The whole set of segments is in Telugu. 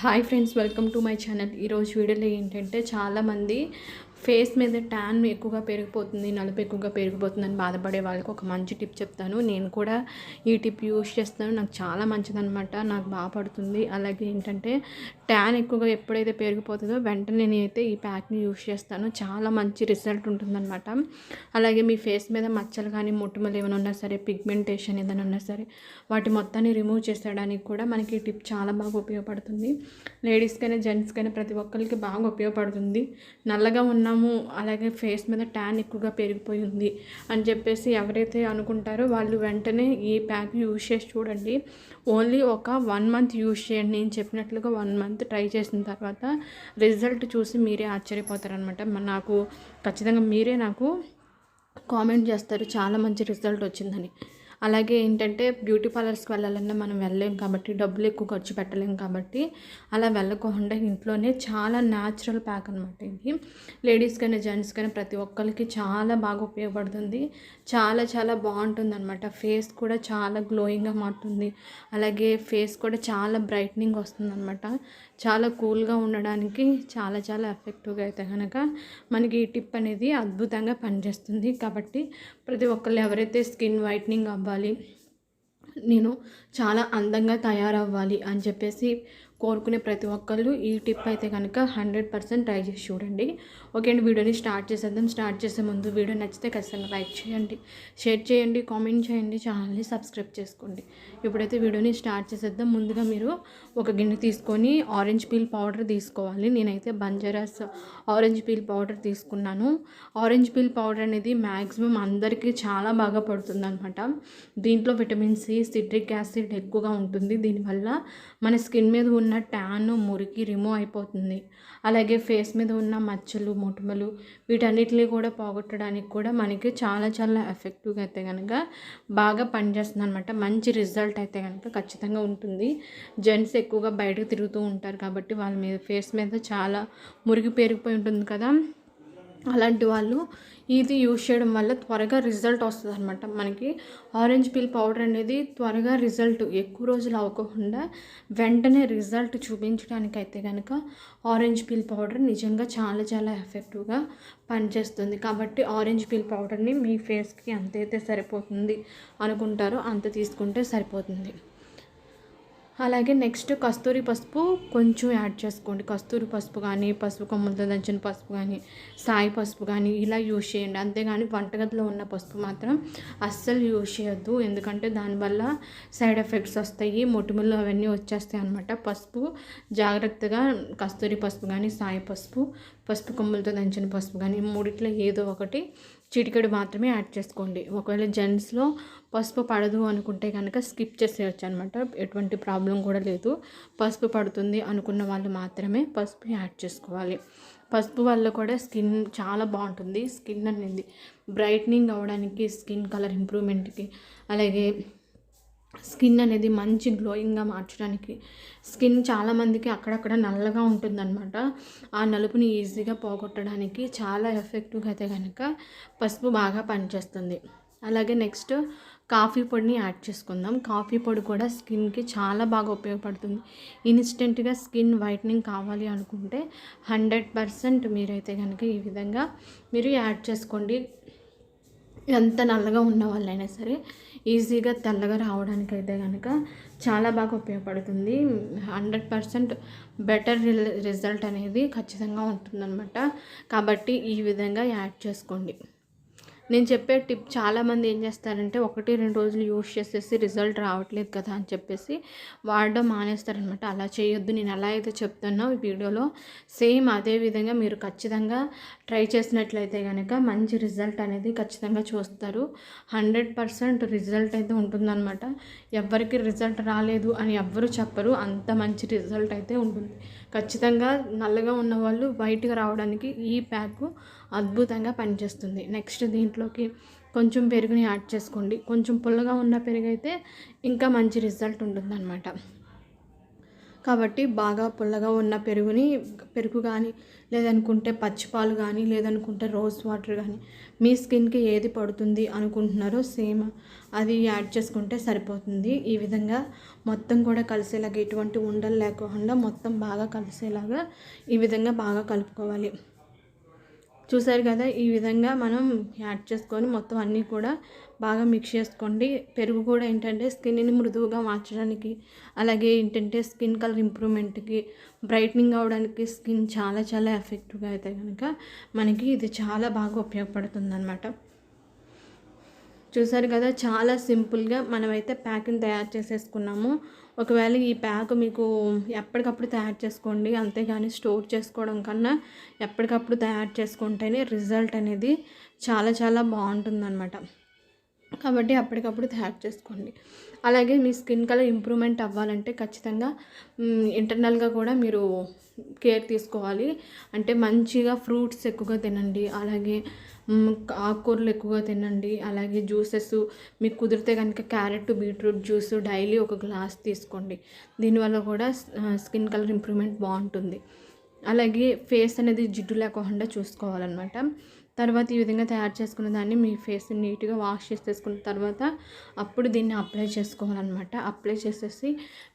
Hi friends welcome to my channel. ఈరోజు వీడియోలో ఏంటంటే చాలామంది ఫేస్ మీద ట్యాన్ ఎక్కువగా పెరిగిపోతుంది నలుపు ఎక్కువగా పెరిగిపోతుందని బాధపడే వాళ్ళకి ఒక మంచి టిప్ చెప్తాను. నేను కూడా ఈ టిప్ యూస్ చేస్తాను. నాకు చాలా మంచిదనమాట నాకు బాగా పడుతుంది. అలాగే ఏంటంటే ట్యాన్ ఎక్కువగా ఎప్పుడైతే పెరిగిపోతుందో వెంటనే నేనైతే ఈ ప్యాక్ని యూస్ చేస్తాను. చాలా మంచి రిజల్ట్ ఉంటుందన్నమాట. అలాగే మీ ఫేస్ మీద మచ్చలు కానీ ముట్టుమలు ఏమైనా ఉన్నా సరే పిగ్మెంటేషన్ ఏదైనా ఉన్నా సరే వాటి మొత్తాన్ని రిమూవ్ చేసేయడానికి కూడా మనకి ఈ టిప్ చాలా బాగా ఉపయోగపడుతుంది. లేడీస్కైనా జెంట్స్కైనా ప్రతి ఒక్కరికి బాగా ఉపయోగపడుతుంది. నల్లగా ఉన్న ఉన్నాము. అలాగే ఫేస్ మీద ట్యాన్ ఎక్కువగా పెరిగిపోయింది అని చెప్పేసి ఎవరైతే అనుకుంటారో వాళ్ళు వెంటనే ఈ ప్యాక్ యూజ్ చేసి చూడండి. ఓన్లీ ఒక వన్ మంత్ యూజ్ చేయండి. నేను చెప్పినట్లుగా వన్ మంత్ ట్రై చేసిన తర్వాత రిజల్ట్ చూసి మీరే ఆశ్చర్యపోతారనమాట నాకు ఖచ్చితంగా మీరే నాకు కామెంట్ చేస్తారు. చాలా మంచి రిజల్ట్ వచ్చిందని. అలాగే ఏంటంటే బ్యూటీ పార్లర్స్కి వెళ్ళాలన్నా మనం వెళ్ళలేం కాబట్టి డబ్బులు ఎక్కువ ఖర్చు పెట్టలేం కాబట్టి అలా వెళ్ళకుండా ఇంట్లోనే చాలా న్యాచురల్ ప్యాక్ అనమాట ఇది. లేడీస్ కానీ జెంట్స్ కానీ ప్రతి ఒక్కరికి చాలా బాగా ఉపయోగపడుతుంది. చాలా చాలా బాగుంటుంది అనమాట ఫేస్ కూడా చాలా గ్లోయింగ్గా మారుతుంది. అలాగే ఫేస్ కూడా చాలా బ్రైట్నింగ్ వస్తుంది అనమాట చాలా కూల్గా ఉండడానికి చాలా చాలా ఎఫెక్టివ్గా అయితే కనుక మనకి ఈ టిప్ అనేది అద్భుతంగా పనిచేస్తుంది. కాబట్టి ప్రతి ఒక్కళ్ళు ఎవరైతే స్కిన్ వైట్నింగ్ అవ్వాలి నేను చాలా అందంగా తయారవ్వాలి అని చెప్పేసి కోరుకునే ప్రతి ఒక్కళ్ళు ఈ టిప్ అయితే కనుక హండ్రెడ్ పర్సెంట్ ట్రై చేసి చూడండి. ఓకే అండి వీడియోని స్టార్ట్ చేసేద్దాం. స్టార్ట్ చేసే ముందు వీడియో నచ్చితే ఖచ్చితంగా లైక్ చేయండి షేర్ చేయండి కామెంట్ చేయండి ఛానల్ని సబ్స్క్రైబ్ చేసుకోండి. ఇప్పుడైతే వీడియోని స్టార్ట్ చేసేద్దాం. ముందుగా మీరు ఒక గిన్నె తీసుకొని ఆరెంజ్ పీల్ పౌడర్ తీసుకోవాలి. నేనైతే బంజారాస్ ఆరెంజ్ పీల్ పౌడర్ తీసుకున్నాను. ఆరెంజ్ పీల్ పౌడర్ అనేది మ్యాక్సిమం అందరికీ చాలా బాగా పడుతుంది అనమాట దీంట్లో విటమిన్ సి సిట్రిక్ యాసిడ్ ఎక్కువగా ఉంటుంది. దీనివల్ల మన స్కిన్ మీద ఉన్న ట్యాన్ మురికి రిమూవ్ అయిపోతుంది. అలాగే ఫేస్ మీద ఉన్న మచ్చలు మొటిమలు వీటన్నిటిని కూడా పోగొట్టడానికి కూడా మనకి చాలా చాలా ఎఫెక్టివ్గా అయితే కనుక బాగా పనిచేస్తుంది అనమాట మంచి రిజల్ట్ అయితే కనుక ఖచ్చితంగా ఉంటుంది. జెంట్స్ ఎక్కువగా బయటకు తిరుగుతూ ఉంటారు కాబట్టి వాళ్ళ మీద ఫేస్ మీద చాలా మురికి పేరుకుపోయి ఉంటుంది కదా. అలాంటి వాళ్ళు ఇది యూజ్ చేయడం వల్ల త్వరగా రిజల్ట్ వస్తుంది అనమాట మనకి ఆరెంజ్ పీల్ పౌడర్ అనేది త్వరగా రిజల్ట్ ఎక్కువ రోజులు అవ్వకుండా వెంటనే రిజల్ట్ చూపించడానికైతే కనుక ఆరెంజ్ పీల్ పౌడర్ నిజంగా చాలా చాలా ఎఫెక్టివ్గా పనిచేస్తుంది. కాబట్టి ఆరెంజ్ పీల్ పౌడర్ని మీ ఫేస్కి ఎంతైతే సరిపోతుంది అనుకుంటారో అంత తీసుకుంటే సరిపోతుంది. అలాగే నెక్స్ట్ కస్తూరి పసుపు కొంచెం యాడ్ చేసుకోండి. కస్తూరి పసుపు కానీ పసుపు కొమ్మలతో దంచిన పసుపు కానీ సాయి పసుపు కానీ ఇలా యూజ్ చేయండి. అంతేగాని వంటగదిలో ఉన్న పసుపు మాత్రం అస్సలు యూజ్ చేయొద్దు. ఎందుకంటే దానివల్ల సైడ్ ఎఫెక్ట్స్ వస్తాయి మొటిమలు అవన్నీ వచ్చేస్తాయి అనమాట పసుపు జాగ్రత్తగా కస్తూరి పసుపు కానీ సాయి పసుపు పసుపు కొమ్మలతో దంచిన పసుపు కానీ మూడిట్లో ఏదో ఒకటి చిటికెడు మాత్రమే యాడ్ చేసుకోండి. ఒకవేళ జెంట్స్లో పసుపు పడదు అనుకుంటే కనుక స్కిప్ చేసేయచ్చు అనమాట ఎటువంటి ప్రాబ్లం కూడా లేదు. పసుపు పడుతుంది అనుకున్న వాళ్ళు మాత్రమే పసుపు యాడ్ చేసుకోవాలి. పసుపు వల్ల కూడా స్కిన్ చాలా బాగుంటుంది. స్కిన్ అనేది బ్రైట్నింగ్ అవ్వడానికి స్కిన్ కలర్ ఇంప్రూవ్మెంట్కి అలాగే స్కిన్ అనేది మంచి గ్లోయింగ్గా మార్చడానికి. స్కిన్ చాలామందికి అక్కడక్కడ నల్లగా ఉంటుందన్నమాట. ఆ నలుపుని ఈజీగా పోగొట్టడానికి చాలా ఎఫెక్టివ్గా అయితే కనుక పసుపు బాగా పనిచేస్తుంది. అలాగే నెక్స్ట్ కాఫీ పొడిని యాడ్ చేసుకుందాం. కాఫీ పొడి కూడా స్కిన్కి చాలా బాగా ఉపయోగపడుతుంది. ఇన్స్టెంట్గా స్కిన్ వైట్నింగ్ కావాలి అనుకుంటే హండ్రెడ్ పర్సెంట్ మీరైతే కనుక ఈ విధంగా మీరు యాడ్ చేసుకోండి. ఎంత నల్లగా ఉన్న వాళ్ళైనా సరే. ఈజీగా తెల్లగా రావడానికి అయితే కనుక చాలా బాగా ఉపయోగపడుతుంది. హండ్రెడ్ పర్సెంట్ బెటర్ రిజల్ట్ అనేది ఖచ్చితంగా ఉంటుందన్నమాట. కాబట్టి ఈ విధంగా యాడ్ చేసుకోండి. నేను చెప్పే టిప్ చాలామంది ఏం చేస్తారంటే ఒకటి రెండు రోజులు యూస్ చేసేసి రిజల్ట్ రావట్లేదు కదా అని చెప్పేసి వాడడం మానేస్తారనమాట. అలా చేయొద్దు. నేను ఎలా అయితే చెప్తానో ఈ వీడియోలో సేమ్ అదే విధంగా మీరు ఖచ్చితంగా ట్రై చేసినట్లయితే కనుక మంచి రిజల్ట్ అనేది ఖచ్చితంగా చూస్తారు. హండ్రెడ్ పర్సెంట్ రిజల్ట్ అయితే ఉంటుందన్నమాట ఎవరికి రిజల్ట్ రాలేదు అని ఎవ్వరు చెప్పరు. అంత మంచి రిజల్ట్ అయితే ఉంటుంది. ఖచ్చితంగా నల్లగా ఉన్న వాళ్ళు వైట్గా రావడానికి ఈ ప్యాక్ అద్భుతంగా పనిచేస్తుంది. నెక్స్ట్ దీంట్లో దాంట్లోకి కొంచెం పెరుగుని యాడ్ చేసుకోండి. కొంచెం పుల్లగా ఉన్న పెరుగు అయితే ఇంకా మంచి రిజల్ట్ ఉంటుందన్నమాట. కాబట్టి బాగా పుల్లగా ఉన్న పెరుగుని పెరుగు కానీ లేదనుకుంటే పచ్చిపాలు కానీ లేదనుకుంటే రోజ్ వాటర్ కానీ మీ స్కిన్కి ఏది పడుతుంది అనుకుంటున్నారో సేమ్ అది యాడ్ చేసుకుంటే సరిపోతుంది. ఈ విధంగా మొత్తం కూడా కలిసేలాగా ఎటువంటి ఉండలు లేకుండా మొత్తం బాగా కలిసేలాగా ఈ విధంగా బాగా కలుపుకోవాలి. చూసారు కదా ఈ విధంగా మనం యాడ్ చేసుకొని మొత్తం అన్నీ కూడా బాగా మిక్స్ చేసుకోండి. పెరుగు కూడా ఏంటంటే స్కిన్ని మృదువుగా మార్చడానికి అలాగే ఏంటంటే స్కిన్ కలర్ ఇంప్రూవ్మెంట్కి బ్రైట్నింగ్ అవడానికి స్కిన్ చాలా చాలా ఎఫెక్టివ్గా అయితే కనుక మనకి ఇది చాలా బాగా ఉపయోగపడుతుంది అనమాట చూసారు కదా చాలా సింపుల్గా మనమైతే ప్యాకింగ్ తయారు చేసేసుకున్నాము. ఒకవేళ ఈ ప్యాక్ మీకు ఎప్పటికప్పుడు తయారు చేసుకోండి అంతేగాని స్టోర్ చేసుకోవడం కన్నా ఎప్పటికప్పుడు తయారు చేసుకుంటేనే రిజల్ట్ అనేది చాలా చాలా బాగుంటుందన్నమాట. కాబట్టి అప్పటికప్పుడు తయారు చేసుకోండి. అలాగే మీ స్కిన్ కలర్ ఇంప్రూవ్మెంట్ అవ్వాలంటే ఖచ్చితంగా ఇంటర్నల్గా కూడా మీరు కేర్ తీసుకోవాలి. అంటే మంచిగా ఫ్రూట్స్ ఎక్కువగా తినండి. అలాగే ఆకుకూరలు ఎక్కువగా తినండి. అలాగే జ్యూసెస్ మీకు కుదిరితే కనుక క్యారెట్ బీట్రూట్ జ్యూస్ డైలీ ఒక గ్లాస్ తీసుకోండి. దీనివల్ల కూడా స్కిన్ కలర్ ఇంప్రూవ్మెంట్ బాగుంటుంది. అలాగే ఫేస్ అనేది జిడ్డు లేకుండా చూసుకోవాలన్నమాట. తర్వాత ఈ విధంగా తయారు చేసుకున్న దాన్ని మీ ఫేస్ నీట్గా వాష్ చేసేసుకున్న తర్వాత అప్పుడు దీన్ని అప్లై చేసుకోవాలన్నమాట. అప్లై చేసేసి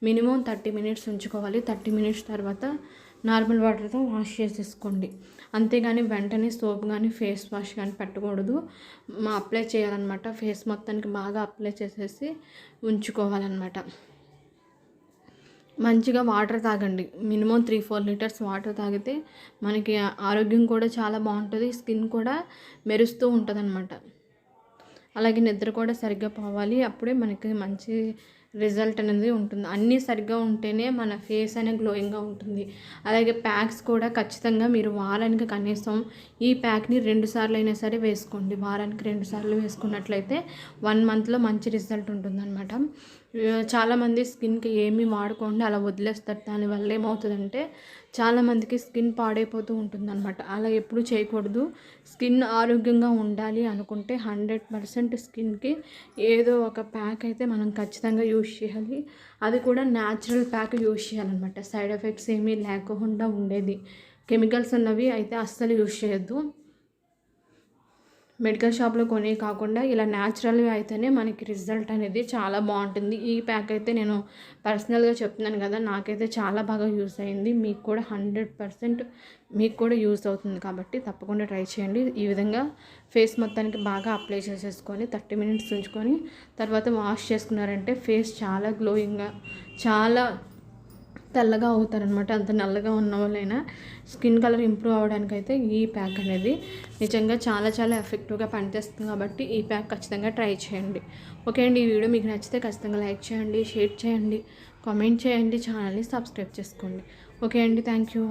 మినిమం థర్టీ మినిట్స్ ఉంచుకోవాలి. థర్టీ మినిట్స్ తర్వాత నార్మల్ వాటర్తో వాష్ చేసేసుకోండి. అంతేగాని వెంటనే సోప్ కానీ ఫేస్ వాష్ కానీ పెట్టకూడదు. అప్లై చేయాలన్నమాట. ఫేస్ మొత్తానికి బాగా అప్లై చేసేసి ఉంచుకోవాలన్నమాట. మంచిగా వాటర్ తాగండి. Minimum three four litres water తాగితే మనకి ఆరోగ్యం కూడా చాలా బాగుంటుంది. స్కిన్ కూడా మెరుస్తూ ఉంటుంది అనమాట అలాగే నిద్ర కూడా సరిగ్గా పోవాలి. అప్పుడే మనకి మంచి రిజల్ట్ అనేది ఉంటుంది. అన్నీ సరిగ్గా ఉంటేనే మన ఫేస్ అనేది గ్లోయింగ్గా ఉంటుంది. అలాగే ప్యాక్స్ కూడా ఖచ్చితంగా మీరు వారానికి కనీసం ఈ ప్యాక్ని రెండు సార్లు అయినా సరే వేసుకోండి. వారానికి రెండు సార్లు వేసుకున్నట్లయితే వన్ మంత్లో మంచి రిజల్ట్ ఉంటుందన్నమాట. చాలామంది స్కిన్కి ఏమీ వాడకుండా అలా వదిలేస్తారు. దానివల్ల ఏమవుతుందంటే చాలామందికి స్కిన్ పాడైపోతూ ఉంటుందన్నమాట. అలా ఎప్పుడు చేయకూడదు. స్కిన్ ఆరోగ్యంగా ఉండాలి అనుకుంటే హండ్రెడ్ పర్సెంట్ స్కిన్కి ఏదో ఒక ప్యాక్ అయితే మనం ఖచ్చితంగా యూజ్ చేయాలి. అది కూడా న్యాచురల్ ప్యాక్ యూజ్ చేయాలన్నమాట. సైడ్ ఎఫెక్ట్స్ ఏమీ లేకుండా ఉండేది. కెమికల్స్ ఉన్నవి అయితే అస్సలు యూజ్ చేయొద్దు. మెడికల్ షాప్లో కొనే కాకుండా ఇలా న్యాచురల్గా అయితేనే మనకి రిజల్ట్ అనేది చాలా బాగుంటుంది. ఈ ప్యాక్ అయితే నేను పర్సనల్గా చెప్తున్నాను కదా నాకైతే చాలా బాగా యూస్ అయింది. మీకు కూడా హండ్రెడ్ పర్సెంట్ మీకు కూడా యూస్ అవుతుంది కాబట్టి తప్పకుండా ట్రై చేయండి. ఈ విధంగా ఫేస్ మొత్తానికి బాగా అప్లై చేసేసుకొని థర్టీ మినిట్స్ ఉంచుకొని తర్వాత వాష్ చేసుకున్నారంటే ఫేస్ చాలా గ్లోయింగ్గా చాలా తెల్లగా అవుతారనమాట అంత నల్లగా ఉన్న వాళ్ళైనా స్కిన్ కలర్ ఇంప్రూవ్ అవ్వడానికి అయితే ఈ ప్యాక్ అనేది నిజంగా చాలా చాలా ఎఫెక్టివ్గా పనిచేస్తుంది కాబట్టి ఈ ప్యాక్ ఖచ్చితంగా ట్రై చేయండి. ఓకే అండి ఈ వీడియో మీకు నచ్చితే ఖచ్చితంగా లైక్ చేయండి షేర్ చేయండి కామెంట్ చేయండి ఛానల్ని సబ్స్క్రైబ్ చేసుకోండి. ఓకే అండి థ్యాంక్ యూ.